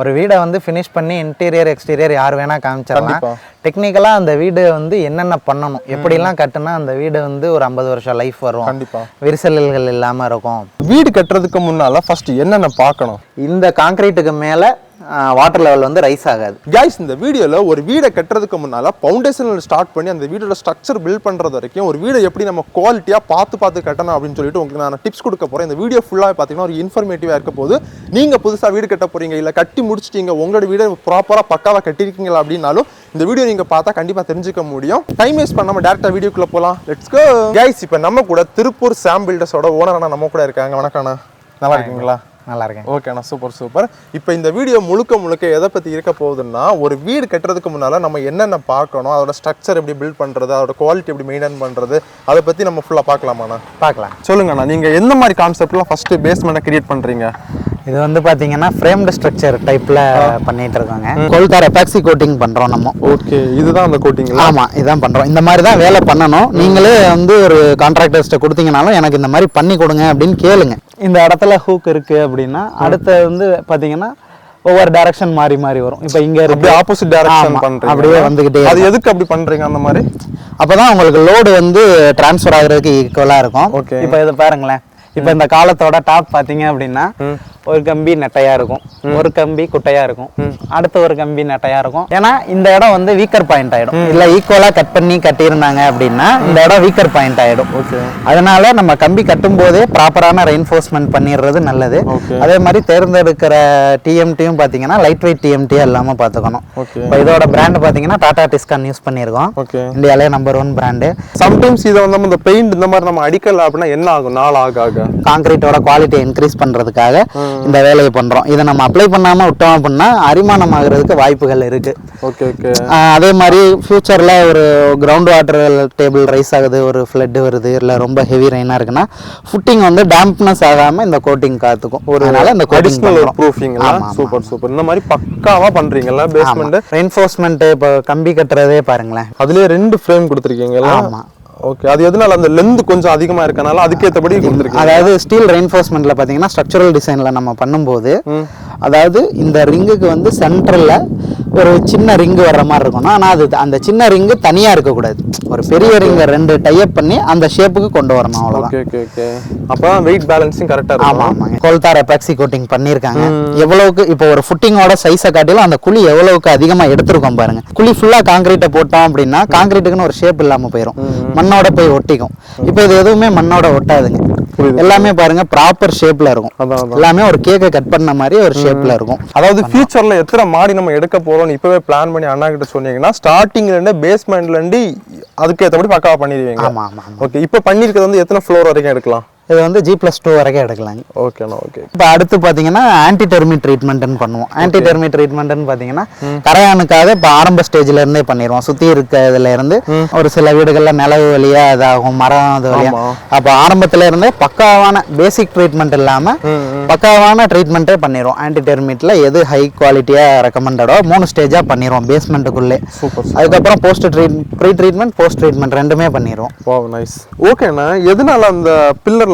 ஒரு வீடை வந்து ஃபினிஷ் பண்ணி இன்டீரியர் எக்ஸ்டீரியர் யார் வேணால் காமிச்சிடலாம். டெக்னிக்கலாக அந்த வீடு வந்து என்னென்ன பண்ணணும்? எப்படிலாம் கட்டுனா அந்த வீடு வந்து ஒரு ஐம்பது வருஷம் லைஃப் வரும். கண்டிப்பா. விரிசல்கள் இல்லாமல் இருக்கும். வீடு கட்டுறதுக்கு முன்னால ஃபர்ஸ்ட் என்னென்ன பார்க்கணும்? இந்த காங்கிரீட்டுக்கு மேலே வாட்டர் லெவல் வந்து ரைஸ் ஆகாது. கைஸ் இந்த வீடியோவில் ஒரு வீடை கட்டுறதுக்கு முன்னால் ஃபவுண்டேஷனில் ஸ்டார்ட் பண்ணி அந்த வீடோட ஸ்ட்ரக்சர் பில்ட் பண்ணுறது வரைக்கும் ஒரு வீடை எப்படி நம்ம குவாலிட்டியாக பார்த்து பார்த்து கட்டணும் அப்படின்னு சொல்லிட்டு உங்களுக்கு நான் டிப்ஸ் கொடுக்க போகிறேன் இந்த வீடியோ ஃபுல்லாக பார்த்தீங்கன்னா ஒரு இன்ஃபர்மேட்டிவாக இருக்க போது நீங்கள் புதுசாக வீடு கட்ட போகிறீங்க இல்லை கட்டி முடிச்சிட்டீங்க உங்களோட வீடை ப்ராப்பராக பக்காவாக கட்டிருக்கீங்களா அப்படின்னாலும் இந்த வீடியோ நீங்கள் பார்த்தா கண்டிப்பாக தெரிஞ்சுக்க முடியும். டைம் வேஸ்ட் பண்ணாமல் டேரெக்டாக வீடியோக்குள்ளே போகலாம் லெட்ஸ் கோ கைஸ் இப்போ நம்ம கூட திருப்பூர் சாம் பில்டர்ஸோட ஓனரான நம்ம கூட இருக்காங்க. வணக்கம் நல்லா இருக்கீங்களா? நல்லா இருக்கேன் ஓகேண்ணா சூப்பர் சூப்பர். இப்போ இந்த வீடியோ முழுக்க முழுக்க எதை பற்றி இருக்க போகுதுன்னா ஒரு வீடு கட்டுறதுக்கு முன்னால் நம்ம என்னென்ன பார்க்கணும் அதோட ஸ்ட்ரக்சர் எப்படி பில்ட் பண்ணுறது அதோட குவாலிட்டி எப்படி மெயின்டைன் பண்ணுறது அதை பற்றி நம்ம ஃபுல்லாக பார்க்கலாமாண்ணா? பார்க்கலாம். சொல்லுங்கண்ணா நீங்கள் எந்த மாதிரி கான்செப்ட்லாம் ஃபஸ்ட்டு பேஸ்மெண்ட்டை கிரியேட் பண்ணுறீங்க இது வந்து பார்த்தீங்கன்னா ஃப்ரேம்டு ஸ்ட்ரக்சர் டைப்பில் பண்ணிட்டு இருக்கோங்க கோல்கார் எபாக்சி கோட்டிங் பண்ணுறோம் நம்ம. ஓகே இதுதான் அந்த கோட்டிங்களா ஆமாம் இதான் பண்ணுறோம் இந்த மாதிரி தான் வேலை பண்ணணும். நீங்களே வந்து ஒரு கான்ட்ராக்டர்ஸ்ட்டை கொடுத்தீங்கனாலும் எனக்கு இந்த மாதிரி பண்ணி கொடுங்க அப்படின்னு கேளுங்க. இந்த இடத்துல ஹூக் இருக்குது அப்படின்னா அடுத்து வந்து பார்த்தீங்கன்னா ஒவ்வொரு டைரக்ஷன் மாறி மாறி வரும். இப்போ இங்கே இருக்கு. ஆப்போசிட் டைரக்ஷன் பண்ணுறீங்க அப்படியே வந்துகிட்டே அது எதுக்கு அப்படி பண்ணுறீங்க அந்த மாதிரி? அப்பதான் உங்களுக்கு லோடு வந்து டிரான்ஸ்ஃபர் ஆகுறதுக்கு ஈக்குவலாக இருக்கும். Okay. இப்போ இது பாருங்களேன். இப்போ இந்த காலத்தோட டாப் பார்த்தீங்க அப்படின்னா ஒரு கம்பி நெட்டையா இருக்கும். ஒரு கம்பி குட்டையா இருக்கும். அடுத்து ஒரு கம்பி நெட்டையா இருக்கும். ஏன்னா இந்த இடம் வந்து வீக்கர் பாயிண்ட் ஆயிடும். இல்ல ஈக்குவலா கட் பண்ணி கட்டியிருந்தாங்க அப்படின்னா இந்த இடம் வீக்கர் பாயிண்ட் ஆயிடும். ஓகே அதனால நம்ம கம்பி கட்டும் போதே ப்ராப்பரான ரெயின்ஃபோர்ஸ்மெண்ட் பண்ணிடுறது நல்லது. அதே மாதிரி தேர்ந்தெடுக்கிற டிஎம்டியும் பார்த்தீங்கன்னா லைட் வெயிட் டிஎம்டியாக இல்லாமல் பார்த்துக்கணும் இப்போ இதோட பிராண்ட் பார்த்தீங்கன்னா டாடா டிஸ்கான் யூஸ் பண்ணியிருக்கோம். இந்தியாவிலே நம்பர் ஒன் பிராண்டு சம்டைம்ஸ் இதை வந்து நம்ம இந்த பெயிண்ட் இந்த மாதிரி நம்ம அடிக்கல அப்படின்னா என்ன ஆகும்? நாள் ஆக ஆக. காங்கிரீட்டோட குவாலிட்டியை இன்க்ரீஸ் பண்ணுறதுக்காக இந்த வேலையை பண்ணுறோம் இதை நம்ம அப்ளை பண்ணாமல் விட்டோம் அப்படின்னா அரிமானம் ஆகிறதுக்கு வாய்ப்புகள் இருக்குது ஓகே ஓகே. அதே மாதிரி ஃப்யூச்சரில் ஒரு கிரவுண்ட் வாட்டர் டேபிள் ரைஸ் ஆகுது ஒரு ஃப்ளட் வருது இல்லை ரொம்ப ஹெவி ரெயினாக இருக்குன்னா ஃபுட்டிங் வந்து டேம்ப்னஸ் ஆகாமல் இந்த கோட்டிங் காத்துக்கும். ஒரு அதனால இந்த கோட்டிங் அடிஷ்னல் ப்ரூஃபிங்களா சூப்பர் சூப்பர் இந்த மாதிரி பக்காவா பண்றீங்கல்ல பேஸ்மெண்ட் ரெயின்ஃபோர்ஸ்மெண்ட் இப்போ கம்பி கட்டுறதே பாருங்களேன். அதுலயே ரெண்டு ஃப்ரேம் கொடுத்துருக்கீங்களா ஆமா. ஓகே அது எதனால அந்த லென்த் கொஞ்சம் அதிகமா இருக்கனால அதுக்கேற்றபடி கொடுத்துருக்கீங்க? அதாவது ஸ்டீல் ரெயின்ஃபோர்ஸ்மெண்ட்ல பார்த்தீங்கன்னா ஸ்ட்ரக்சரல் டிசைன்ல நம்ம பண்ணும்போது அதாவது இந்த ரிங்குக்கு வந்து சென்டர்ல ஒரு சின்ன ரிங்கு வர்ற மாதிரி இருக்கணும் ஆனால் அது அந்த சின்ன ரிங்கு தனியா இருக்கக்கூடாது. ஒரு பெரிய ரிங்கை ரெண்டு டைப் பண்ணி அந்த ஷேப்புக்கு கொண்டு வரணும் ஓகே அப்பதான் வெயிட் பேலன்சிங் கரெக்டா இருக்கும். ஆமா ஆமாங்க கோல்தார் எபாக்சி கோட்டிங் பண்ணியிருக்காங்க. எவ்வளவுக்கு இப்போ ஒரு ஃபுட்டிங்கோட சைஸை காட்டிலும் அந்த குழி எவ்வளவுக்கு அதிகமா எடுத்திருக்கோம் பாருங்க. குழி ஃபுல்லா காங்கிரீட்டை போட்டோம் அப்படின்னா காங்கிரீட்டுக்குன்னு ஒரு ஷேப் இல்லாம போயிடும் மண்ணோட போய் ஒட்டிக்கும். இப்போ இது எதுவுமே மண்ணோட ஒட்டாதுங்க. எல்லாமே பாருங்க ப்ராப்பர் ஷேப்ல இருக்கும். எல்லாமே ஒரு கேக்கை கட் பண்ண மாதிரி ஒரு ஷேப்ல இருக்கும். அதாவது ஃபியூச்சர்ல எத்தனை மாடி நம்ம எடுக்க போறோம்னு இப்பவே பிளான் பண்ணி அண்ணா கிட்ட சொன்னீங்கன்னா ஸ்டார்டிங்ல இருந்து பேஸ்மெண்ட்ல இருந்து அதுக்கு ஏற்றபடி பக்காவா பண்ணிடுவீங்க. ஓகே இப்போ பண்ணிருக்கிறது வந்து எத்தனை ஃப்ளோர் வரைக்கும் எடுக்கலாம்? இது வந்து ஜி பிளஸ் டூ வரைக்கும் எடுக்கலாங்க. ஓகேண்ணா ஓகே இப்போ அடுத்து பார்த்தீங்கன்னா ஆன்டி டெர்மி ட்ரீட்மெண்ட்னு பண்ணுவோம். ஆன்டி டெர்மி ட்ரீட்மெண்ட்னு பார்த்தீங்கன்னா கரையானுக்காக இப்போ ஆரம்ப ஸ்டேஜ்ல இருந்தே பண்ணிடுவோம். சுற்றி இருக்கிறதுல இருந்து ஒரு சில வீடுகளில் நிலவு வழியா இதாகும் மரம் இது வழியா. ஆமா. அப்போ ஆரம்பத்துல இருந்தே பக்காவான பேசிக் ட்ரீட்மெண்ட் இல்லாமல் பக்காவான ட்ரீட்மெண்ட்டே பண்ணிடுவோம். ஆன்டி டெர்மிட்டில் எது ஹை குவாலிட்டியாக ரெக்கமெண்டடோ மூணு ஸ்டேஜாக பண்ணிடுவோம் பேஸ்மெண்ட்டுக்குள்ளே அதுக்கப்புறம் post treat pre treatment post treatment ரெண்டுமே பண்ணிடுவோம். வா நைஸ் ஓகேண்ணா எதனால அந்த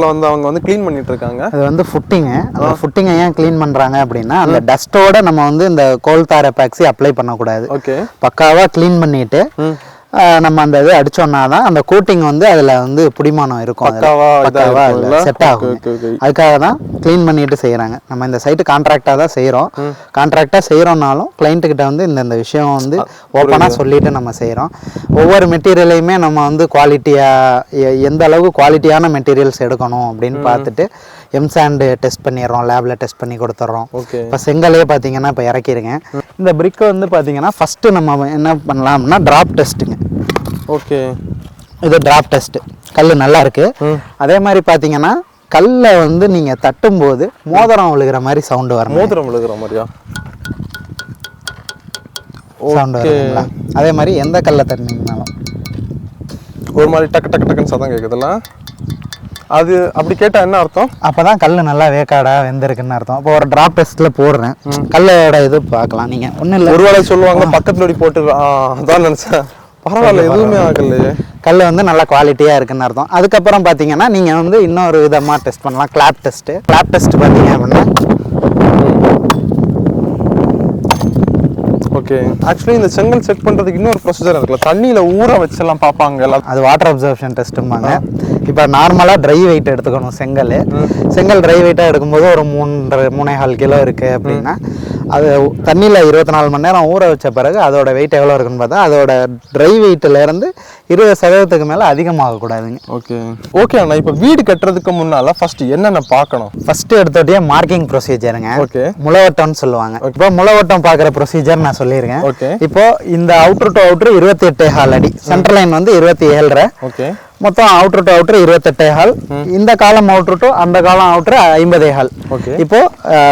பில்லர்ல வந்து அவங்க வந்து க்ளீன் பண்ணிட்டு இருக்காங்க அது வந்து ஃபுட்டிங்கு அந்த ஃபுட்டிங்கை ஏன் க்ளீன் பண்ணுறாங்க அப்படின்னா அந்த டஸ்ட்டோட நம்ம வந்து இந்த கோல் தார் எபாக்சி அப்ளை பண்ணக்கூடாது. ஓகே. பக்காவாக க்ளீன் பண்ணிட்டு நம்ம அந்த இது அடிச்சோம்னா தான் அந்த கோட்டிங் வந்து அதில் வந்து புடிமானம் இருக்கும்? செட் ஆகும். அதுக்காக தான் க்ளீன் பண்ணிட்டு செய்கிறாங்க நம்ம இந்த சைட்டு கான்ட்ராக்டாக தான் செய்கிறோம் கான்ட்ராக்டாக செய்கிறோம்னாலும் கிளைண்ட் கிட்ட வந்து இந்த இந்த விஷயம் வந்து ஓப்பனாக சொல்லிட்டு நம்ம செய்கிறோம் ஒவ்வொரு மெட்டீரியலையுமே நம்ம வந்து குவாலிட்டியாக எந்த அளவுக்கு குவாலிட்டியான மெட்டீரியல்ஸ் எடுக்கணும் அப்படின்னு பார்த்துட்டு எம்சாண்டு டெஸ்ட் பண்ணிடுறோம் லேபில் டெஸ்ட் பண்ணி கொடுத்துட்றோம். ஓகே இப்போ செங்கலே பார்த்தீங்கன்னா இப்போ இறக்கிருங்க. இந்த பிரிக்கை வந்து பார்த்தீங்கன்னா ஃபஸ்ட்டு நம்ம என்ன பண்ணலாம் அப்படின்னா ட்ராப் டெஸ்ட்டுங்க ஓகே இது ட்ராப் டெஸ்ட்டு கல் நல்லா இருக்கு. அதே மாதிரி பார்த்தீங்கன்னா கல்லை வந்து நீங்கள் தட்டும்போது மோதிரம் விழுகிற மாதிரி சவுண்டு வரணும் மோதிரம் விழுகிற மாதிரியா? சவுண்டு வருதுங்களா அதே மாதிரி எந்த கல்லை தட்டினீங்கனாலும். ஒரு மாதிரி டக்கு டக்கு டக்குன்னு சத்தம் கேட்குதுல்ல அது அப்படி கேட்டா என்ன அர்த்தம்? அப்போ தான் கல் நல்லா வேக்காடா வெந்திருக்குன்னு அர்த்தம். இப்போ ஒரு ட்ராப் டெஸ்ட்டில் போடுறேன். கல்லோட இது பார்க்கலாம். நீங்கள் ஒன்றும் இல்லை. ஒருவேளை சொல்லுவாங்க பக்கத்துல ஓடி போட்டு அதான் நினைச்சேன். பரவாயில்ல எதுவுமே ஆகலையே. கல் வந்து நல்ல குவாலிட்டியாக இருக்குன்னு அர்த்தம். அதுக்கப்புறம் பார்த்தீங்கன்னா நீங்கள் வந்து இன்னொரு விதமாக டெஸ்ட் பண்ணலாம். கிளாப் டெஸ்ட்டு கிளாப் டெஸ்ட் பார்த்தீங்க அப்படின்னா ஓகே ஆக்சுவலி இந்த செங்கல் செக் பண்றதுக்கு இன்னொரு ப்ரொசீஜர் இருக்குல்ல. தண்ணியில ஊற வச்செல்லாம் பார்ப்பாங்க எல்லாம் அது வாட்டர் அப்சர்ப்ஷன் டெஸ்ட்டும்பாங்க இப்போ நார்மலாக ட்ரை வெயிட் எடுத்துக்கணும் செங்கல். செங்கல் ட்ரை வெயிட்டாக எடுக்கும்போது ஒரு மூன்றரை மூணே கால் கிலோ இருக்குது அப்படின்னா அது தண்ணியில் இருபத்தி நாலு மணி நேரம் ஊற வச்ச பிறகு அதோட வெயிட் எவ்வளோ இருக்குன்னு பார்த்தா அதோட ட்ரை வெயிட்லேருந்து இருபது சதவீதத்துக்கு மேலே அதிகமாகக்கூடாதுங்க ஓகே ஓகே அண்ணா இப்போ வீடு கட்டுறதுக்கு முன்னால ஃபர்ஸ்ட் என்னென்ன பார்க்கணும்? ஃபர்ஸ்ட் எடுத்தோடய மார்க்கிங் ப்ரொசீஜருங்க ஓகே முளவட்டம்னு சொல்லுவாங்க. இப்போ முளவட்டம் பார்க்குற ப்ரொசீஜர் நான் சொல்லியிருக்கேன். ஓகே இப்போ இந்த அவுட்ரு டு அவுட்ரு இருபத்தி எட்டு ஹால் அடி. சென்ட்ரல் லைன் வந்து இருபத்தி ஏழரை ஓகே மொத்தம் அவுட்ரு டு அவுட்ரு இருபத்தெட்டே ஹால் இந்த காலம் அவுட்ரு டு அந்த காலம் அவுட்ரு ஐம்பதே ஹால் ஓகே இப்போ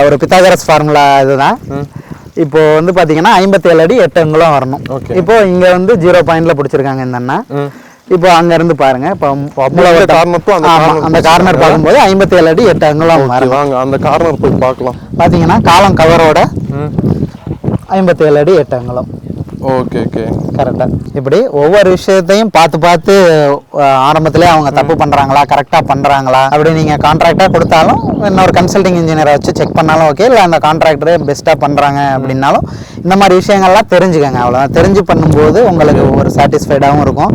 ஒரு பித்தாகரஸ் ஃபார்முலா இதுதான். இப்போ வந்து பாத்தீங்கன்னா ஐம்பத்தேழு அடி எட்டு அங்குலம் வரணும். இப்போ இங்க வந்து ஜீரோ பாயிண்ட்ல பிடிச்சிருக்காங்க இந்த அண்ணா. இப்போ அங்க இருந்து பாருங்க இப்போ அந்த கார்னர் பார்க்கும்போது ஐம்பத்தேழு அடி எட்டு அங்குலம் அந்த கார்னர் போய் பார்க்கலாம். பாத்தீங்கன்னா காலம் கவரோட ம். ஐம்பத்தேழு அடி எட்டு அங்குலம். ஓகே ஓகே கரெக்டாக இப்படி ஒவ்வொரு விஷயத்தையும் பார்த்து பார்த்து ஆரம்பத்திலே அவங்க தப்பு பண்ணுறாங்களா கரெக்டாக பண்ணுறாங்களா அப்படி நீங்கள் கான்ட்ராக்டாக கொடுத்தாலும் இன்னொரு கன்சல்டிங் இன்ஜினியரை வச்சு செக் பண்ணாலும் ஓகே இல்லை அந்த கான்ட்ராக்டரே பெஸ்ட்டாக பண்ணுறாங்க அப்படின்னாலும் இந்த மாதிரி விஷயங்கள்லாம் தெரிஞ்சுக்கங்க அவ்வளோதான் தெரிஞ்சு பண்ணும்போது உங்களுக்கு ஒரு சாட்டிஸ்ஃபைடாகவும் இருக்கும்.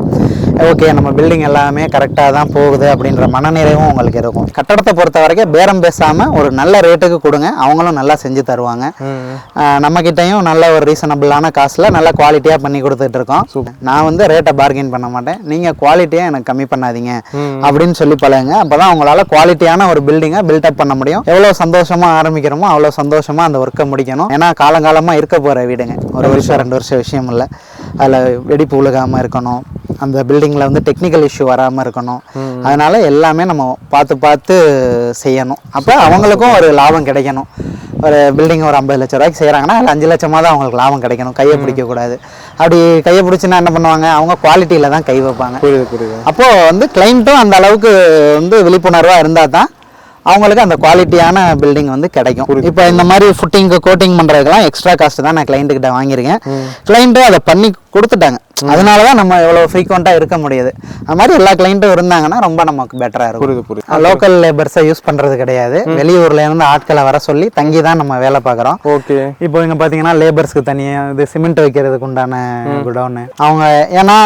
ஓகே நம்ம பில்டிங் எல்லாமே கரெக்டாக தான் போகுது அப்படின்ற மனநிறைவும் உங்களுக்கு இருக்கும். கட்டடத்தை பொறுத்த வரைக்கும் பேரம் பேசாமல் ஒரு நல்ல ரேட்டுக்கு கொடுங்க. அவங்களும் நல்லா செஞ்சு தருவாங்க. ம். ஆஹ் நம்ம கிட்டயும் நல்ல ஒரு ரீசனபிளான காசுல நல்ல குவாலிட்டியா பண்ணி கொடுத்துட்டு இருக்கோம் நான் வந்து ரேட்டை பார்கெயின் பண்ண மாட்டேன். நீங்க குவாலிட்டியா எனக்கு கம்மி பண்ணாதீங்க அப்படின்னு சொல்லி பழகுங்க. அப்பதான் உங்களால குவாலிட்டியான ஒரு பில்டிங்கை பில்டப் பண்ண முடியும். எவ்வளவு சந்தோஷமா ஆரம்பிக்கிறோமோ அவ்வளவு சந்தோஷமா அந்த ஒர்க்கை முடிக்கணும். ஏன்னா காலங்காலமா இருக்க போற வீடுங்க. ஒரு வருஷம் ரெண்டு வருஷம் விஷயம் இல்லை. அதுல வெடிப்பு உழுகாம இருக்கணும். அந்த பில்டிங்கில் வந்து டெக்னிக்கல் இஷ்யூ வராமல் இருக்கணும். அதனால எல்லாமே நம்ம பார்த்து பார்த்து செய்யணும். அப்போ அவங்களுக்கும் ஒரு லாபம் கிடைக்கணும். ஒரு பில்டிங் ஒரு ஐம்பது லட்ச ரூபாய்க்கு செய்கிறாங்கன்னா அதில் அஞ்சு லட்சமாக தான் அவங்களுக்கு லாபம் கிடைக்கணும். கையை பிடிக்கக்கூடாது. அப்படி கையை பிடிச்சின்னா என்ன பண்ணுவாங்க? அவங்க குவாலிட்டியில் தான் கை வைப்பாங்க. புரியுது புரியுது. அப்போது வந்து கிளைண்ட்டும் அந்த அளவுக்கு வந்து விழிப்புணர்வாக இருந்தால் தான் அவங்களுக்கு அந்த குவாலிட்டியான பில்டிங் வந்து கிடைக்கும். இப்போ இந்த மாதிரி ஃபுட்டிங்க்கு கோட்டிங் பண்ணுறதுக்கெல்லாம் எக்ஸ்ட்ரா காஸ்ட் தான் நான் client கிட்ட வாங்கியிருக்கேன். கிளைண்ட்டும் அதை பண்ணி கொடுத்துட்டாங்க. அதனால தான் நம்ம எவ்வளோ ஃப்ரீக்வெண்ட்டாக இருக்க முடியுது. அது மாதிரி எல்லா கிளைண்ட்டும் இருந்தாங்கன்னா ரொம்ப நமக்கு பெட்டராக இருக்கும். புரியுது புரியுது. லோக்கல் லேபர்ஸை யூஸ் பண்ணுறது கிடையாது. வெளியூர்ல இருந்து ஆட்களை வர சொல்லி தங்கி தான் நம்ம வேலை பார்க்குறோம். ஓகே. இப்போ இங்கே பார்த்தீங்கன்னா லேபர்ஸ்க்கு தனியாக இது சிமெண்ட் வைக்கிறதுக்கு உண்டான குடோனு அவங்க ஏன்னா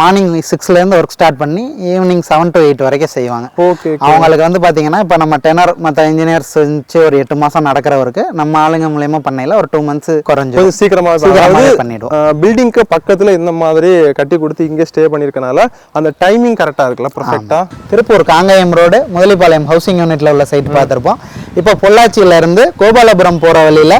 மார்னிங் சிக்ஸ்லேருந்து ஒர்க் ஸ்டார்ட் பண்ணி ஈவினிங் செவன் டு எயிட் வரைக்கும் செய்வாங்க. ஓகே அவங்களுக்கு வந்து பார்த்தீங்கன்னா இப்போ நம்ம டெனர் மற்ற இன்ஜினியர்ஸ் வச்சு ஒரு எட்டு மாதம் நடக்கிற ஒர்க்கு நம்ம ஆளுங்க மூலியமா பண்ணையில ஒரு டூ மந்த்ஸ் குறைஞ்சிரும். கொஞ்சம் சீக்கிரமா சீக்கிரமாவே அதாவது பண்ணிடுவோம். பில்டிங்க்கு பக்கத்தில் இந்த மாதிரி கட்டி கொடுத்து இங்கே ஸ்டே பண்ணியிருக்கனால அந்த டைமிங் கரெக்டா இருக்குல்ல பர்ஃபெக்டாக திருப்பூர் காங்கயம் ரோடு முதலிப்பாளையம் ஹவுசிங் யூனிட்ல உள்ள சைட் பார்த்துருப்போம். இப்போ பொள்ளாச்சியில இருந்து கோபாலபுரம் போற வழியில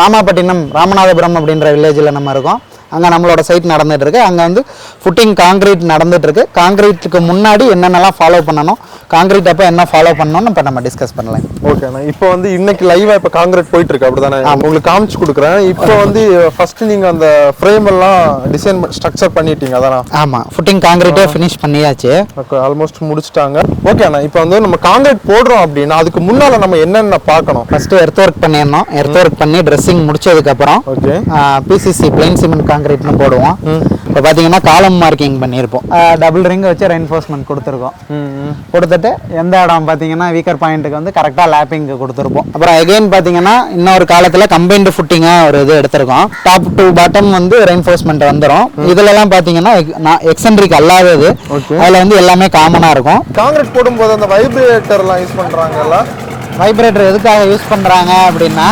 ராமாப்பட்டினம் ராமநாதபுரம் அப்படின்ற வில்லேஜில் நம்ம இருக்கோம். அங்கே நம்மளோட சைட் நடந்துட்டு இருக்கு அங்கே வந்து ஃபுட்டிங் காங்கிரீட் நடந்துட்டு இருக்கு காங்கிரீட்டுக்கு முன்னாடி என்னென்னலாம் ஃபாலோ பண்ணணும்? காங்கிரீட் அப்போ என்ன ஃபாலோ பண்ணணும்னு இப்போ நம்ம டிஸ்கஸ் பண்ணலாம். ஓகேண்ணா இப்போ வந்து இன்னைக்கு லைவா இப்போ காங்கிரீட் போயிட்டு இருக்கு அப்படிதானே உங்களுக்கு காமிச்சு கொடுக்குறேன். இப்போ வந்து ஃபர்ஸ்ட் நீங்க அந்த ஃப்ரேம் எல்லாம் டிசைன் ஸ்ட்ரக்சர் பண்ணிட்டீங்க. அதானா? ஆமாம் ஃபுட்டிங் காங்கிரீட்டே ஃபினிஷ் பண்ணியாச்சு. ஆல்மோஸ்ட் முடிச்சிட்டாங்க. ஓகே அண்ணா. இப்போ வந்து நம்ம காங்கிரீட் போடுறோம் அப்படின்னா அதுக்கு முன்னால நம்ம என்னென்ன பார்க்கணும்? ஃபர்ஸ்ட் எர்த் ஒர்க் பண்ணிடணும் எர்த் ஒர்க் பண்ணி ட்ரெஸ்ஸிங் முடிச்சதுக்கப்புறம் ஓகே பிசிசி பிளைன் சிமெண்ட் காங்கிரீட்னு போடுவோம். இப்போ பார்த்தீங்கன்னா காலம் மார்க்கிங் பண்ணியிருப்போம். டபுள் ரிங் வச்சு ரெயின்ஃபோர்ஸ்மெண்ட் கொடுத்துருக்கோம். கொடுத்துட்டு எந்த இடம் பார்த்தீங்கன்னா வீக்கர் பாயிண்ட்டுக்கு வந்து கரெக்டாக லேப்பிங் கொடுத்துருப்போம். அப்புறம் அகைன் பார்த்தீங்கன்னா இன்னொரு காலத்தில் கம்பைன்டு ஃபுட்டிங்காக ஒரு இது எடுத்திருக்கோம். டாப் டு பாட்டம் வந்து ரெயின்ஃபோர்ஸ்மெண்ட் வந்துடும் இதுலலாம் பார்த்தீங்கன்னா எக்ஸென்ட்ரிக் அல்லாதது. அதில் வந்து எல்லாமே காமனாக இருக்கும். காங்கிரீட் போடும்போது அந்த வைப்ரேட்டர்லாம் யூஸ் பண்றாங்கல்ல? வைப்ரேட்டர் எதுக்காக யூஸ் பண்றாங்க அப்படின்னா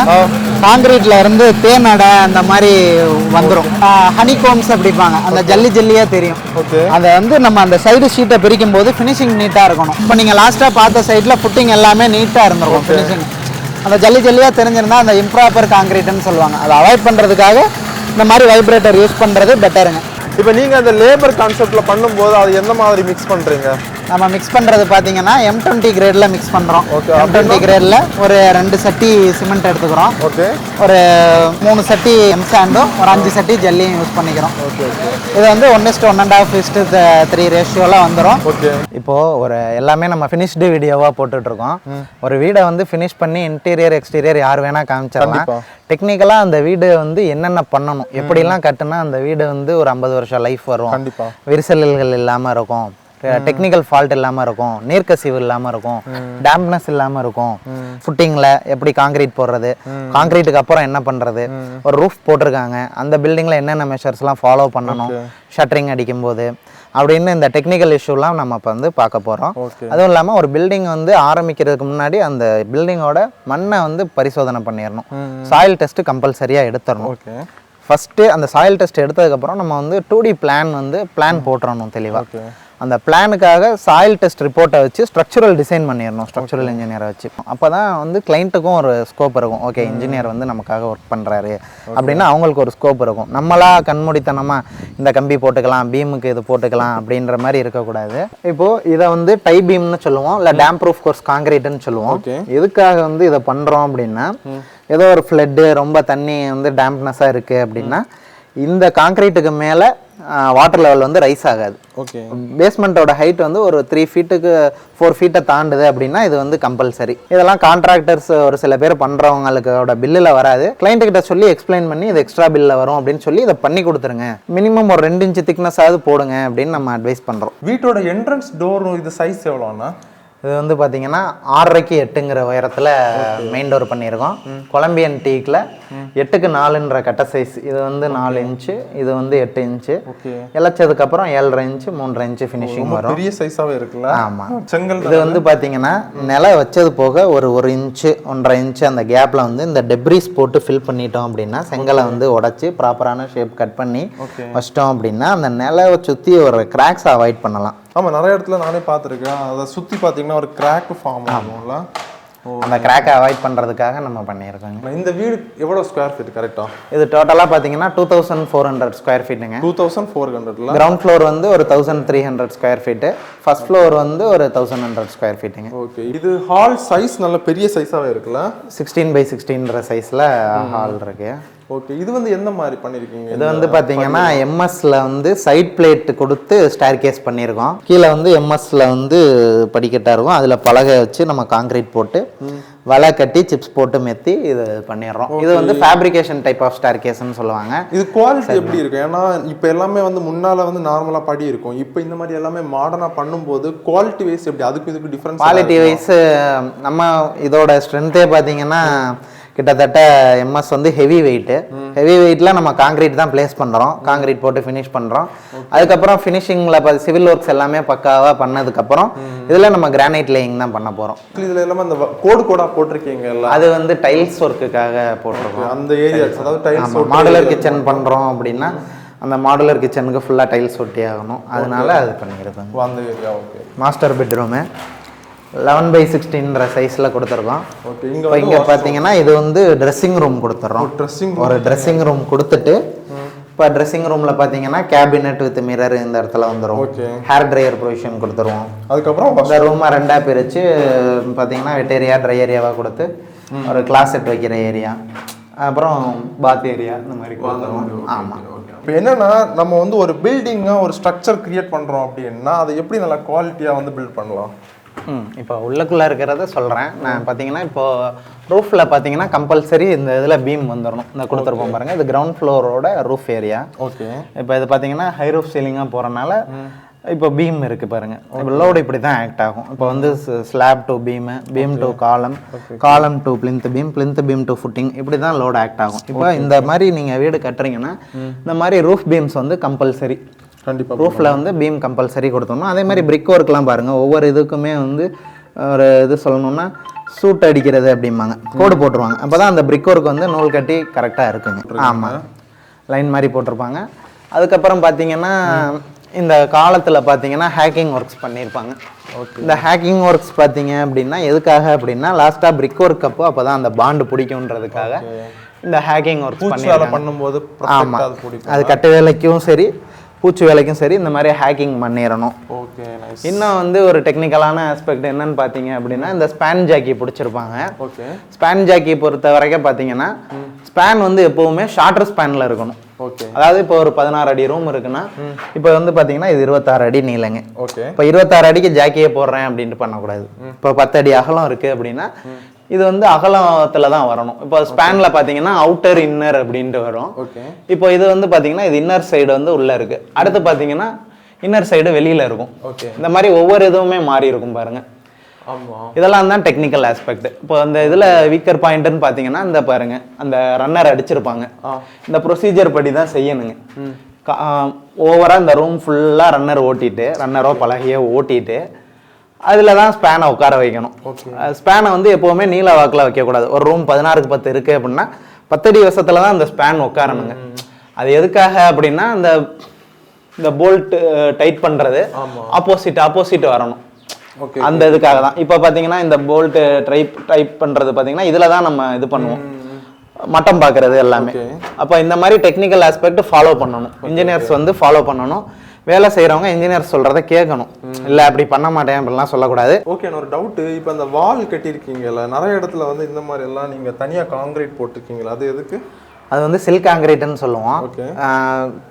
காங்கிரீட்ல இருந்து தேனடை அந்த மாதிரி வந்துடும் ஹனி கோம்ஸ் அப்படிப்பாங்க. அந்த ஜல்லி ஜல்லியா தெரியும். ஓகே அதை வந்து நம்ம அந்த சைடு ஷீட்டை பிரிக்கும் போது ஃபினிஷிங் நீட்டாக இருக்கணும். இப்போ நீங்கள் லாஸ்ட்டாக பார்த்த சைடில் ஃபுட்டிங் எல்லாமே நீட்டாக இருந்திருக்கும் ஃபினிஷிங் அந்த ஜல்லி ஜல்லியாக தெரிஞ்சிருந்தா அந்த இம்ப்ராப்பர் காங்கிரீட்னு சொல்லுவாங்க. அதை அவாய்ட் பண்ணுறதுக்காக இந்த மாதிரி வைப்ரேட்டர் யூஸ் பண்ணுறது பெட்டருங்க இப்போ நீங்க அந்த லேபர் கான்செப்ட்ல பண்ணும்போது அது எந்த மாதிரி மிக்ஸ் பண்றீங்க? நம்ம மிக்ஸ் பண்ணுறது பார்த்தீங்கன்னா எம் டுவெண்ட்டி கிரேடில் மிக்ஸ் பண்ணுறோம் Okay, எம் டுவெண்ட்டி கிரேடில் ஒரு ரெண்டு சட்டி சிமெண்ட் எடுத்துக்கிறோம். ஓகே ஒரு மூணு சட்டி எம் சாண்டும் ஒரு அஞ்சு சட்டி ஜல்லியும் யூஸ் பண்ணிக்கிறோம். ஓகே ஓகே இது வந்து one is to one and half is to three ரேஷியோலாம் வந்துடும் ஓகே இப்போ ஒரு எல்லாமே நம்ம ஃபினிஷ்டு வீடியோவாக போட்டுட்டு இருக்கோம் ஒரு வீடை வந்து ஃபினிஷ் பண்ணி இன்டீரியர் எக்ஸ்டீரியர் யார் வேணா காமிச்சிடலாம். கண்டிப்பா. டெக்னிக்கலாக அந்த வீடு வந்து என்னென்ன பண்ணணும்? எப்படிலாம் கட்டுனா அந்த வீடு வந்து ஒரு ஐம்பது வருஷம் லைஃப் வரும். கண்டிப்பா. விரிசல்கள் இல்லாமல் இருக்கும். டெக்னிக்கல் ஃபால்ட் இல்லாமல் இருக்கும். நீர்க்கசிவு இல்லாமல் இருக்கும். டேம்ப்னஸ் இல்லாமல் இருக்கும். ஃபுட்டிங்கில் எப்படி காங்கிரீட் போடுறது? காங்கிரீட்டுக்கு அப்புறம் என்ன பண்ணுறது ஒரு ரூஃப் போட்டிருக்காங்க. அந்த பில்டிங்கில் என்னென்ன மெஷர்ஸ்லாம் ஃபாலோ பண்ணணும்? ஷட்டரிங் அடிக்கும்போது அப்படின்னு இந்த டெக்னிக்கல் இஷ்யூலாம் நம்ம இப்போ வந்து பார்க்க போகிறோம் அதுவும் இல்லாமல் ஒரு பில்டிங் வந்து ஆரம்பிக்கிறதுக்கு முன்னாடி அந்த பில்டிங்கோட மண்ணை வந்து பரிசோதனை பண்ணிடணும். சாயில் டெஸ்ட்டு கம்பல்சரியாக எடுத்துடணும். ஃபஸ்ட்டு அந்த சாயில் டெஸ்ட் எடுத்ததுக்கப்புறம் நம்ம வந்து டூ டி பிளான் வந்து பிளான் போட்டுறணும் தெளிவாக அந்த பிளானுக்காக சாயில் டெஸ்ட் ரிப்போர்ட்டை வச்சு ஸ்ட்ரக்சரல் டிசைன் பண்ணிடணும் ஸ்ட்ரக்சரல் இன்ஜினியரை வச்சு. அப்போ தான் வந்து கிளைண்ட்டுக்கும் ஒரு ஸ்கோப் இருக்கும். ஓகே இன்ஜினியர் வந்து நமக்காக ஒர்க் பண்ணுறாரு அப்படின்னா அவங்களுக்கு ஒரு ஸ்கோப் இருக்கும். நம்மளா கண்மூடித்தனமாக இந்த கம்பி போட்டுக்கலாம் பீமுக்கு இது போட்டுக்கலாம் அப்படின்ற மாதிரி இருக்கக்கூடாது. இப்போது இதை வந்து டை பீம்னு சொல்லுவோம். இல்லை டேம் ப்ரூஃப் கோர்ஸ் காங்கிரீட்னு சொல்லுவோம். எதுக்காக வந்து இதை பண்ணுறோம் அப்படின்னா ஏதோ ஒரு ஃப்ளட்டு ரொம்ப தண்ணி வந்து டேம்ப்னஸாக இருக்குது அப்படின்னா இந்த காங்கிரீட்டுக்கு மேலே வாட்டர் லெவல் வந்து ரைஸ் ஆகாது. ஓகே பேஸ்மெண்ட்டோட ஹைட் வந்து ஒரு த்ரீ ஃபீட்டுக்கு ஃபோர் ஃபீட்டை தாண்டுது அப்படின்னா இது வந்து கம்பல்சரி இதெல்லாம் கான்ட்ராக்டர்ஸ் ஒரு சில பேர் பண்ணுறவங்களுக்கோட பில்லில் வராது. Client கிட்ட சொல்லி எக்ஸ்பிளைன் பண்ணி இது எக்ஸ்ட்ரா பில்லில் வரும் அப்படின்னு சொல்லி இதை பண்ணி கொடுத்துருங்க. மினிமம் ஒரு ரெண்டு இன்ச்சு திக்னஸாவது போடுங்க அப்படின்னு நம்ம அட்வைஸ் பண்ணுறோம் வீட்டோட என்ட்ரன்ஸ் டோர் இது சைஸ் எவ்வளோண்ணா இது வந்து பார்த்தீங்கன்னா ஆறரைக்கு எட்டுங்கிற உயரத்தில் மெயின் டோர் பண்ணியிருக்கோம். கொலம்பியன் டீக்கில் எட்டுக்கு நாலுன்ற கட்ட சைஸ் இது வந்து நாலு இன்ச்சு இது வந்து எட்டு இன்ச்சு இழைச்சதுக்கப்புறம் ஏழரை இன்ச்சு மூன்றரை இன்ச்சு ஃபினிஷிங் வரும். பெரிய சைஸாவே இருக்குல்ல? ஆமாம் செங்கல் இது வந்து பார்த்தீங்கன்னா நில வச்சது போக ஒரு ஒரு இன்ச்சு ஒன்றரை இன்ச்சு அந்த கேப்பில் வந்து இந்த டெப்ரிஸ் போட்டு ஃபில் பண்ணிட்டோம் அப்படின்னா செங்கலை வந்து உடச்சி ப்ராப்பரான ஷேப் கட் பண்ணி வச்சிட்டோம் அப்படின்னா அந்த நிலவை சுற்றி ஒரு கிராக்ஸ் அவாய்ட் பண்ணலாம். ஆமா நிறைய இடத்துல நானே பார்த்துருக்கேன். அதை சுத்தி பார்த்தீங்கன்னா ஒரு கிராக் ஃபார்ம் ஆகும்ல ஓ. அந்த கிராக்கை அவாய்ட் பண்ணுறதுக்காக நம்ம பண்ணியிருக்கோங்க. இந்த வீடு எவ்வளோ ஸ்கொயர் ஃபீட் கரெக்டா இது டோட்டலாக பார்த்தீங்கன்னா two thousand four hundred square ஃபீட்டுங்க two thousand four ஹண்ட்ரட்ல கிரவுண்ட் ஃப்ளோர் வந்து ஒரு thousand three hundred square feet first floor வந்து ஒரு தௌசண்ட் ஹண்ட்ரட் ஸ்கொயர் ஃபீட்டுங்க ஓகே இது ஹால் சைஸ் நல்ல பெரிய சைஸாவே இருக்குல்ல? சிக்ஸ்டீன் பை சிக்ஸ்டீன்ற சைஸில் ஹால் இருக்கு. ஓகே இது வந்து எந்த மாதிரி பண்ணிருக்கீங்க? இது வந்து பார்த்தீங்கன்னா எம்எஸ்ல வந்து சைட் பிளேட் கொடுத்து ஸ்டேர் கேஸ் பண்ணியிருக்கோம். கீழே வந்து எம்எஸ்ல வந்து படிக்கட்டாக இருக்கும். அதில் பலகை வச்சு நம்ம காங்கிரீட் போட்டு வலை கட்டி சிப்ஸ் போட்டு மெத்தி இது பண்ணிடுறோம். இது வந்து ஃபேப்ரிகேஷன் டைப் ஆஃப் ஸ்டேர் கேஸ்ன்னு சொல்லுவாங்க. இது குவாலிட்டி எப்படி இருக்கு ஏன்னா இப்போ எல்லாமே வந்து முன்னால வந்து நார்மலா படி இருக்கும். இப்போ இந்த மாதிரி எல்லாமே மாடர்னா பண்ணும்போது குவாலிட்டி வைஸ் எப்படி? அதுக்கு இதுக்கு டிஃபரன்ஸ் குவாலிட்டி வைஸ் நம்ம இதோட ஸ்ட்ரென்த்தே பார்த்தீங்கன்னா கிட்டத்தட்ட எம்எஸ் வந்து ஹெவி வெயிட்டு ஹெவி வெயிட்டில் நம்ம காங்கிரீட் தான் ப்ளேஸ் பண்ணுறோம் காங்கிரீட் போட்டு ஃபினிஷ் பண்ணுறோம் அதுக்கப்புறம் ஃபினிஷிங்கில் சிவில் ஒர்க்ஸ் எல்லாமே பக்காவாக பண்ணதுக்கப்புறம் இதில் நம்ம கிரானைட் லேயிங் தான் பண்ண போகிறோம் இதுல எல்லாமே அந்த கோடு கோடா போட்டிருக்கீங்கல்ல அது வந்து டைல்ஸ் ஒர்க்குக்காக போட்டிருக்கோம். அந்த ஏரியா அதாவது டைல்ஸ் மாடுலர் கிச்சன் பண்ணுறோம் அப்படின்னா அந்த மாடுலர் கிச்சனுக்கு ஃபுல்லாக டைல்ஸ் ஒட்டி ஆகணும். அதனால அது okay master bedroom eleven by சிக்ஸ்டீன்ற சைஸில் கொடுத்துருக்கோம். ஓகே இங்க இங்கே பார்த்தீங்கன்னா இது வந்து ட்ரெஸ்ஸிங் ரூம் கொடுத்துட்றோம் ட்ரெஸ்ஸிங் ஒரு ட்ரெஸ்ஸிங் ரூம் கொடுத்துட்டு இப்போ ட்ரெஸ்ஸிங் ரூமில் பார்த்தீங்கன்னா கேபினெட் வித் மிரர் இந்த இடத்துல வந்துடும் ஓகே ஹேர் ட்ரையர் ப்ரொவிஷன் கொடுத்துருவோம். அதுக்கப்புறம் இந்த ரூமை ரெண்டாக பிரித்து பார்த்தீங்கன்னா வெட் ஏரியா ட்ரை ஏரியாவாக கொடுத்து ஒரு கிளாசெட் வைக்கிற ஏரியா அப்புறம் பாத் ஏரியா இந்த மாதிரி கொடுத்துருவோம். ஆமாம் இப்போ என்னன்னா நம்ம வந்து ஒரு பில்டிங்காக ஒரு ஸ்ட்ரக்சர் கிரியேட் பண்றோம் அப்படின்னா அதை எப்படி நல்லா குவாலிட்டியா வந்து பில்ட் பண்ணலாம்? இப்போ உள்ளுக்குள்ளே இருக்கிறத சொல்கிறேன் நான் பார்த்தீங்கன்னா இப்போ ரூஃபில் பார்த்தீங்கன்னா கம்பல்சரி இந்த இதில் பீம் வந்துடணும் இந்த கொடுத்துருப்போம் பாருங்கள் இது கிரவுண்ட் ஃப்ளோரோட ரூஃப் ஏரியா ஓகே இப்போ இது பார்த்தீங்கன்னா ஹை ரூஃப் சீலிங்காக போகிறனால இப்போ பீம் இருக்கு பாருங்க. இப்போ லோடு இப்படி தான் ஆக்ட் ஆகும். இப்போ வந்து slab to beam beam to column column to plinth beam plinth beam to footing இப்படி தான் லோடு ஆக்ட் ஆகும். இப்போ இந்த மாதிரி நீங்கள் வீடு கட்டுறீங்கன்னா இந்த மாதிரி ரூஃப் பீம்ஸ் வந்து கம்பல்சரி கண்டிப்பா ரூஃபில் வந்து பீம் கம்பல்சரி கொடுத்தோம்னா அதே மாதிரி பிரிக் ஒர்க்லாம் பாருங்கள் ஒவ்வொரு இதுக்குமே வந்து ஒரு இது சொல்லணும்னா சூட் அடிக்கிறது அப்படிம்பாங்க. கோடு போட்டுருவாங்க. அப்போ தான் அந்த பிரிக் ஒர்க் வந்து நூல் கட்டி கரெக்டாக இருக்குங்க. ஆமாம் லைன் மாதிரி போட்டிருப்பாங்க. அதுக்கப்புறம் பார்த்தீங்கன்னா இந்த காலத்தில் பார்த்தீங்கன்னா ஹேக்கிங் ஒர்க்ஸ் பண்ணியிருப்பாங்க இந்த ஹேக்கிங் ஒர்க்ஸ் பார்த்தீங்க அப்படின்னா எதுக்காக அப்படின்னா லாஸ்ட்டாக பிரிக் ஒர்க் அப்போ அப்போ தான் அந்த பாண்டு பிடிக்குன்றதுக்காக இந்த ஹேக்கிங் வேலை பண்ணும்போது ஆமாம் அது கட்டு வேலைக்கும் சரி பூச்சி வேலைக்கும் சரி இந்த மாதிரி ஹேக்கிங் பண்ணிடணும் ஓகே இன்னும் வந்து ஒரு டெக்னிக்கலான ஆஸ்பெக்ட் என்னன்னு பார்த்தீங்க அப்படின்னா இந்த ஸ்பேன் ஜாக்கி பிடிச்சிருப்பாங்க. ஓகே ஸ்பேன் ஜாக்கி பொறுத்த வரைக்கும் பார்த்தீங்கன்னா ஸ்பேன் வந்து எப்பவுமே ஷார்ட்டர் ஸ்பேனில் இருக்கணும். ஓகே அதாவது இப்போ ஒரு பதினாறு அடி ரூம் இருக்குன்னா இப்போ வந்து பார்த்தீங்கன்னா இது இருபத்தாறு அடி நீளங்க. ஓகே இப்போ இருபத்தாறு அடிக்கு ஜாக்கியே போடுறேன் அப்படின்ட்டு பண்ணக்கூடாது. இப்போ பத்து அடி அகலம் இருக்கு அப்படின்னா இது வந்து அகலத்துல தான் வரணும். இப்போ ஸ்பேன்ல பார்த்தீங்கன்னா அவுட்டர் இன்னர் அப்படின்ட்டு வரும். ஓகே இப்போ இது வந்து பார்த்தீங்கன்னா இது இன்னர் சைடு வந்து உள்ள இருக்கு. அடுத்து பார்த்தீங்கன்னா இன்னர் சைடு வெளியில் இருக்கும். ஓகே இந்த மாதிரி ஒவ்வொரு இதுவுமே மாறி இருக்கும் பாருங்க. ஆமா. இதெல்லாம் தான் டெக்னிக்கல் ஆஸ்பெக்ட் இப்போ அந்த இதில் வீக்கர் பாயிண்ட்னு பார்த்தீங்கன்னா இந்த பாருங்க அந்த ரன்னர் அடிச்சிருப்பாங்க. இந்த ப்ரொசீஜர் படி தான் செய்யணுங்க. ஓவராக இந்த ரூம் ஃபுல்லாக ரன்னர் ஓட்டிட்டு ரன்னரோ பலகையோ ஓட்டிட்டு அதில் தான் ஸ்பேனை உட்கார வைக்கணும். ஸ்பேனை வந்து எப்போவுமே நீல வாக்கில் வைக்கக்கூடாது. ஒரு ரூம் பதினாறுக்கு பத்து இருக்குது அப்படின்னா பத்தடி வசத்தில் தான் அந்த ஸ்பேன் உட்காரணுங்க. அது எதுக்காக அப்படின்னா அந்த இந்த போல்ட் டைட் பண்ணுறது ஆப்போசிட் ஆப்போசிட் வரணும். அந்த இதுக்காக தான் இப்போ பார்த்தீங்கன்னா இந்த போல்ட் டைப் டைப் பண்ணுறது பார்த்தீங்கன்னா இதில் தான் நம்ம இது பண்ணுவோம். மட்டம் பார்க்கறது எல்லாமே. அப்போ இந்த மாதிரி டெக்னிக்கல் ஆஸ்பெக்ட் ஃபாலோ பண்ணணும். இன்ஜினியர்ஸ் வந்து ஃபாலோ பண்ணணும். வேலை செய்கிறவங்க இன்ஜினியர்ஸ் சொல்கிறத கேட்கணும். இல்லை அப்படி பண்ண மாட்டேன் அப்படிலாம் சொல்லக்கூடாது. ஓகே ஒரு டவுட்டு இப்போ அந்த வால் கட்டியிருக்கீங்கல்ல நிறைய இடத்துல வந்து இந்த மாதிரி எல்லாம் நீங்க தனியா காங்கிரீட் போட்டிருக்கீங்களா? அது எதுக்கு? அது வந்து சில்க் காங்கிரீட்னு சொல்லுவோம்.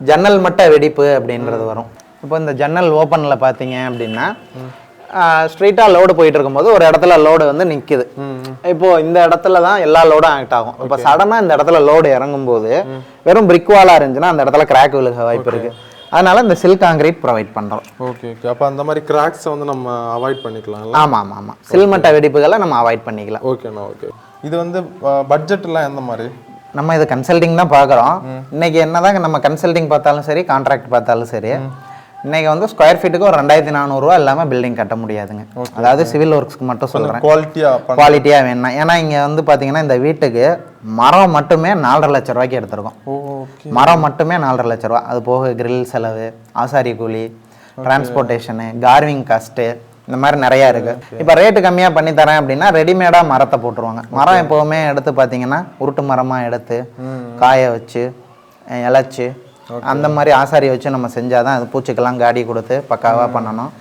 ஜன்னல் மட்ட வெடிப்பு அப்படின்றது வரும். இப்போ இந்த ஜன்னல் ஓப்பனில் பார்த்தீங்க அப்படின்னா ஸ்ட்ரெயிட்டாக லோடு போயிட்டு இருக்கும்போது ஒரு இடத்துல லோடு வந்து நிற்குது இப்போ இந்த இடத்துல தான் எல்லா லோடும் ஆக்ட் ஆகும். இப்போ சடனாக இந்த இடத்துல லோடு இறங்கும்போது வெறும் பிரிக் வாலாக இருந்துச்சுன்னா அந்த இடத்துல கிராக் விழுக வாய்ப்பு இருக்கு. அதனால இந்த சில்க் காங்கிரீட் ப்ரொவைட் பண்ணுறோம் ஓகே ஓகே அப்போ அந்த மாதிரி கிராக்ஸை வந்து நம்ம அவாய்ட் பண்ணிக்கலாம்ல ஆமாம் ஆமாம் ஆமாம் சில்மட்ட வெடிப்புகளை நம்ம அவாய்ட் பண்ணிக்கலாம். ஓகேண்ணா ஓகே இது வந்து பட்ஜெட் எல்லாம் எந்த மாதிரி? நம்ம இது கன்சல்டிங் தான் பார்க்குறோம். இன்னைக்கு என்னதான் நம்ம கன்சல்டிங் பார்த்தாலும் சரி கான்ட்ராக்ட் பார்த்தாலும் சரி இன்னைக்கு வந்து ஸ்கொயர் ஃபீட்டுக்கு ஒரு ரெண்டாயிரத்தி நானூறுரூவா இல்லாமல் பில்டிங் கட்ட முடியாதுங்க. அதாவது சிவில் ஒர்க்ஸ்க்கு மட்டும் சொல்கிறேன் குவாலிட்டியா பண்ண. குவாலிட்டியாக வேணும். ஏன்னா இங்கே வந்து பார்த்தீங்கன்னா இந்த வீட்டுக்கு மரம் மட்டுமே நாலரை லட்ச ரூபாய்க்கு எடுத்திருக்கோம். மரம் மட்டுமே நாலரை லட்ச ரூபா அது போக கிரில் செலவு ஆசாரி கூலி டிரான்ஸ்போர்ட்டேஷனு கார்விங் காஸ்ட்டு இந்த மாதிரி நிறையா இருக்கு. இப்போ ரேட்டு கம்மியாக பண்ணி தரேன் அப்படின்னா ரெடிமேடாக மரத்தை போட்டுருவாங்க. மரம் எப்போவுமே எடுத்து பார்த்தீங்கன்னா உருட்டு மரமாக எடுத்து காய வச்சு அஹ் இளைச்சு அந்த மாதிரி ஆசாரி வச்சு நம்ம செஞ்சால் தான் அது பூச்சிக்கெல்லாம் காடி கொடுத்து பக்காவாக பண்ணணும்.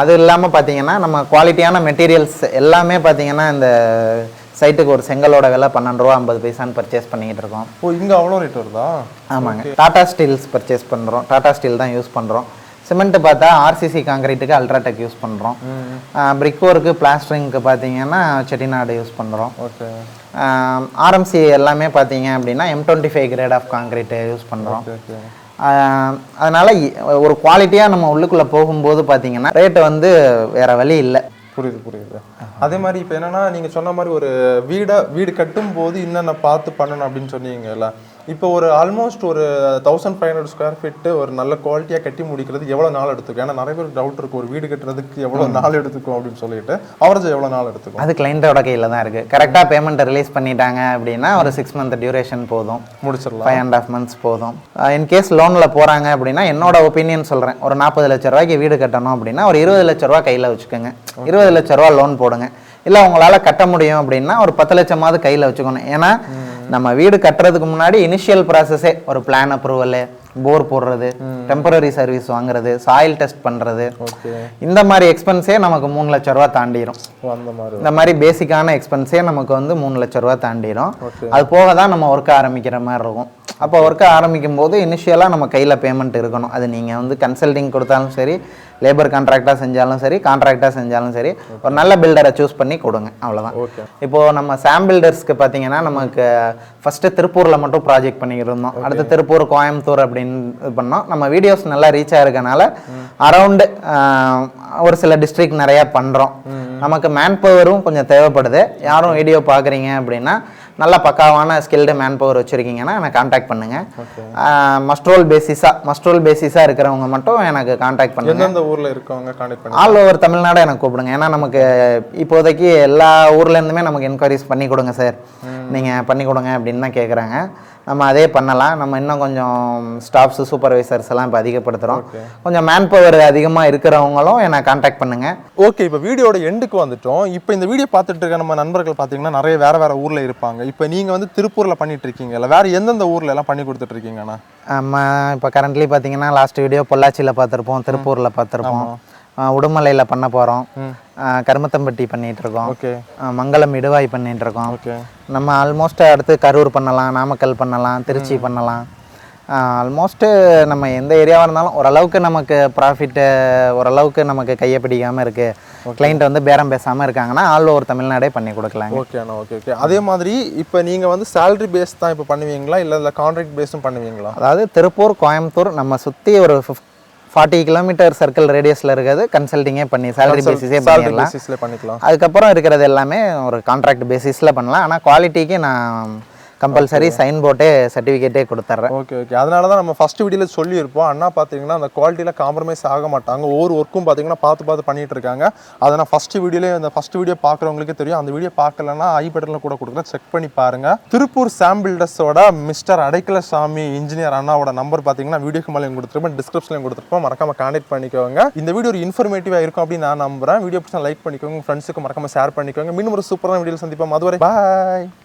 அது இல்லாமல் பார்த்தீங்கன்னா நம்ம குவாலிட்டியான மெட்டீரியல்ஸ் எல்லாமே பார்த்தீங்கன்னா இந்த சைட்டுக்கு ஒரு செங்கலோட விலை பன்னெண்டு ரூபா ஐம்பது பைசான்னு பர்ச்சேஸ் பண்ணிக்கிட்டு இருக்கோம். ஓ இங்க அவ்வளோ ரேட் வருதா? ஆமாங்க. டாடா ஸ்டீல்ஸ் பர்ச்சேஸ் பண்ணுறோம் டாடா ஸ்டீல் தான் யூஸ் பண்ணுறோம் சிமெண்ட் பார்த்தா ஆர்சிசி காங்கிரீட்டுக்கு அல்ட்ராடெக் யூஸ் பண்ணுறோம் பிரிக் ஒர்க்கு பிளாஸ்டரிங்க்கு பார்த்தீங்கன்னா செட்டிநாடு யூஸ் பண்ணுறோம் ஓகே. ஆர்எம்சி எல்லாமே பார்த்தீங்க அப்படின்னா M twenty five grade of concrete use பண்ணுறோம் ஓகே அதனால் ஒரு குவாலிட்டியாக நம்ம உள்ளுக்குள்ளே போகும்போது பார்த்தீங்கன்னா ரேட்டு வந்து வேறு வழி இல்லை. புரியுது புரியுது. அதே மாதிரி இப்போ என்னன்னா நீங்க சொன்ன மாதிரி ஒரு வீடை வீடு கட்டும் போது என்னென்ன பார்த்து பண்ணணும் அப்படின்னு சொன்னீங்கல்ல? இப்போ ஒரு ஆல்மோஸ்ட் ஒரு thousand five hundred square feet ஒரு நல்ல குவாலிட்டியாக கட்டி முடிக்கிறது எவ்வளோ நாள் எடுத்துக்கும்? ஏன்னா நிறைய பேர் டவுட் இருக்கும். ஒரு வீடு கட்டுறதுக்கு எவ்வளோ நாள் எடுத்துக்கும் அப்படின்னு சொல்லிட்டு அவரேஜ் எவ்வளோ நாள் எடுத்துக்கும்? அது கிளைண்ட்டோட கையில் தான் இருக்குது கரெக்டாக பேமெண்ட் ரிலீஸ் பண்ணிட்டாங்க அப்படின்னா ஒரு சிக்ஸ் மந்த் டியூரேஷன் போதும். முடிச்சிடலாம். ஃபைவ் அண்ட் ஆஃப் மந்த்ஸ் போதும். இன்கேஸ் லோனில் போகிறாங்க அப்படின்னா என்னோட ஒப்பீனியன் சொல்கிறேன் ஒரு நாற்பது லட்ச ரூபாய்க்கு வீடு கட்டணும் அப்படின்னா ஒரு இருபது லட்ச ரூபா கையில் வச்சுக்கோங்க. இருபது லட்ச ரூபா லோன் போடுங்க. இல்லை உங்களால் கட்ட முடியும் அப்படின்னா ஒரு பத்து லட்சமாவது கையில் வச்சுக்கணும். ஏன்னா நம்ம வீடு கட்டுறதுக்கு முன்னாடி இனிஷியல் ப்ராசஸே ஒரு பிளான் அப்ரூவலு போர் போடுறது டெம்பரரி சர்வீஸ் வாங்குறது சாயில் டெஸ்ட் பண்ணுறது இந்த மாதிரி எக்ஸ்பென்ஸே நமக்கு மூணு லட்ச ரூபா தாண்டிடும் இந்த மாதிரி பேசிக்கான எக்ஸ்பென்ஸே நமக்கு வந்து மூணு லட்ச ரூபா தாண்டிடும். அது போக தான் நம்ம ஒர்க் ஆரம்பிக்கிற மாதிரி இருக்கும். அப்போ ஒர்க் ஆரம்பிக்கும் போது இனிஷியலாக நம்ம கையில் பேமெண்ட் இருக்கணும். அது நீங்கள் வந்து கன்சல்டிங் கொடுத்தாலும் சரி லேபர் கான்ட்ராக்டாக செஞ்சாலும் சரி கான்ட்ராக்டாக செஞ்சாலும் சரி ஒரு நல்ல பில்டரை சூஸ் பண்ணி கொடுங்க அவ்வளோதான் ஓகே இப்போது நம்ம சாம் பில்டர்ஸ்க்கு பார்த்தீங்கன்னா நமக்கு ஃபஸ்ட்டு திருப்பூரில் மட்டும் ப்ராஜெக்ட் பண்ணிக்கிட்டு இருந்தோம் அடுத்து திருப்பூர் கோயம்புத்தூர் அப்படின்னு இது பண்ணோம். நம்ம வீடியோஸ் நல்லா ரீச் ஆயிருக்கனால அரவுண்டு ஒரு சில டிஸ்ட்ரிக்ட் நிறையா பண்ணுறோம் நமக்கு மேன் பவரும் கொஞ்சம் தேவைப்படுது. யாரும் வீடியோ பார்க்குறீங்க அப்படின்னா நல்ல பக்காவான ஸ்கில்டு மேன் பவர் வச்சுருக்கீங்கன்னா எனக்கு காண்டாக்ட் பண்ணுங்கள் மஸ்ட்ரோல் பேசிஸாக மஸ்ட்ரோல் பேசிஸாக இருக்கிறவங்க மட்டும் எனக்கு காண்டாக்ட் பண்ணுங்க. எந்தெந்த ஊர்ல இருக்கவங்க கான்டெக்ட் பண்ணி ஆல் ஓவர் தமிழ்நாடு எனக்கு கூப்பிடுங்க. ஏன்னா நமக்கு இப்போதைக்கு எல்லா ஊர்ல இருந்துமே நமக்கு என்கொயரிஸ் பண்ணி கொடுங்க சார் நீங்கள் பண்ணி கொடுங்க அப்படின்னு தான் கேட்குறாங்க நம்ம அதே பண்ணலாம். நம்ம இன்னும் கொஞ்சம் ஸ்டாஃப்ஸ் சூப்பர்வைசர்ஸ் எல்லாம் இப்போ அதிகப்படுத்துகிறோம் கொஞ்சம் மேன் பவர் அதிகமாக இருக்கிறவங்களும் என்னை காண்டாக்ட் பண்ணுங்கள் ஓகே இப்போ வீடியோட எண்டுக்கு வந்துட்டோம். இப்போ இந்த வீடியோ பார்த்துட்டு இருக்க நம்ம நண்பர்கள் பார்த்தீங்கன்னா நிறைய வேற வேற ஊர்ல இருப்பாங்க. இப்போ நீங்க வந்து திருப்பூர்ல பண்ணிட்டு இருக்கீங்கல்ல வேற எந்தெந்த ஊர்ல எல்லாம் பண்ணி கொடுத்துட்டு இருக்கீங்கண்ணா நம்ம இப்போ கரண்ட்லி பார்த்தீங்கன்னா லாஸ்ட் வீடியோ பொள்ளாச்சியில் பார்த்துருப்போம் திருப்பூரில் பார்த்துருப்போம். உடுமலையில் பண்ண போகிறோம் கருமத்தம்பட்டி பண்ணிட்டு இருக்கோம். மங்களம் இடுவாய் பண்ணிட்டு இருக்கோம். ஓகே. நம்ம ஆல்மோஸ்ட் அடுத்து கரூர் பண்ணலாம் நாமக்கல் பண்ணலாம் திருச்சி பண்ணலாம். ஆல்மோஸ்ட்டு நம்ம எந்த ஏரியாவாக இருந்தாலும் ஓரளவுக்கு நமக்கு ப்ராஃபிட்டு ஓரளவுக்கு நமக்கு கையை பிடிக்காமல் இருக்குது கிளைண்ட் வந்து பேரம் பேசாமல் இருக்காங்கன்னா ஆல் ஓவர் தமிழ்நாடே பண்ணி கொடுக்கலாங்க. ஓகே அண்ணா ஓகே ஓகே. அதே மாதிரி இப்போ நீங்க வந்து salary பேஸ் தான் இப்போ பண்ணுவீங்களா? இல்லை இல்லை கான்ட்ராக்ட் பேஸும் பண்ணுவீங்களா? அதாவது திருப்பூர் கோயம்புத்தூர் நம்ம சுற்றி ஒரு ஃபிஃப் ஃபார்ட்டி கிலோமீட்டர் சர்க்கிள் ரேடியஸில் இருக்கிறது கன்சல்டிங்கே பண்ணி சேலரி பேசிஸே பண்ணிடலாம். பண்ணிக்கலாம். அதுக்கப்புறம் இருக்கிறது எல்லாமே ஒரு கான்ட்ராக்ட் பேசிஸில் பண்ணலாம். ஆனால் குவாலிட்டிக்கு நான் கம்பல்சரி சைன் போட்டே சர்டிஃபிகேட்டே கொடுத்துட்றேன் ஓகே ஓகே அதனால தான் நம்ம ஃபர்ஸ்ட் வீடியோவில் சொல்லியிருப்போம். அண்ணா பார்த்தீங்கன்னா அந்த குவாலிட்டியில் காம்ப்ரமைஸ் ஆக மாட்டாங்க. ஒவ்வொரு ஒர்க்கும் பார்த்தீங்கன்னா பார்த்து பார்த்து பண்ணிட்டு இருக்காங்க. அதை நான் ஃபர்ஸ்ட் வீடியோலே அந்த ஃபர்ஸ்ட் வீடியோ பார்க்குறவங்களுக்கே தெரியும். அந்த வீடியோ பார்க்கலன்னா ஐ பட்டனில் கூட கொடுக்குறேன். செக் பண்ணி பாருங்க. திருப்பூர் சாம் பில்டர்ஸோட மிஸ்டர் அடைக்கல சாமி இன்ஜினியர் அண்ணாவோட நம்பர் பார்த்தீங்கன்னா வீடியோக்கு மேலே கொடுத்துருப்பேன். டிஸ்கிரிப்ஷன்லையும் கொடுத்துருப்போம். மறக்காம கான்டாக்ட் பண்ணிக்கோங்க. இந்த வீடியோ ஒரு இன்ஃபர்மேட்டிவாக இருக்கும் அப்படின்னு நான் நம்புறேன். வீடியோ பிடிச்சா லைக் பண்ணிக்கோங்க. ஃப்ரெண்ட்ஸுக்கு மறக்காம ஷேர் பண்ணிக்கோங்க. மீண்டும் ஒரு சூப்பரான வீடியோ சந்திப்போம். அதுவரை பாய்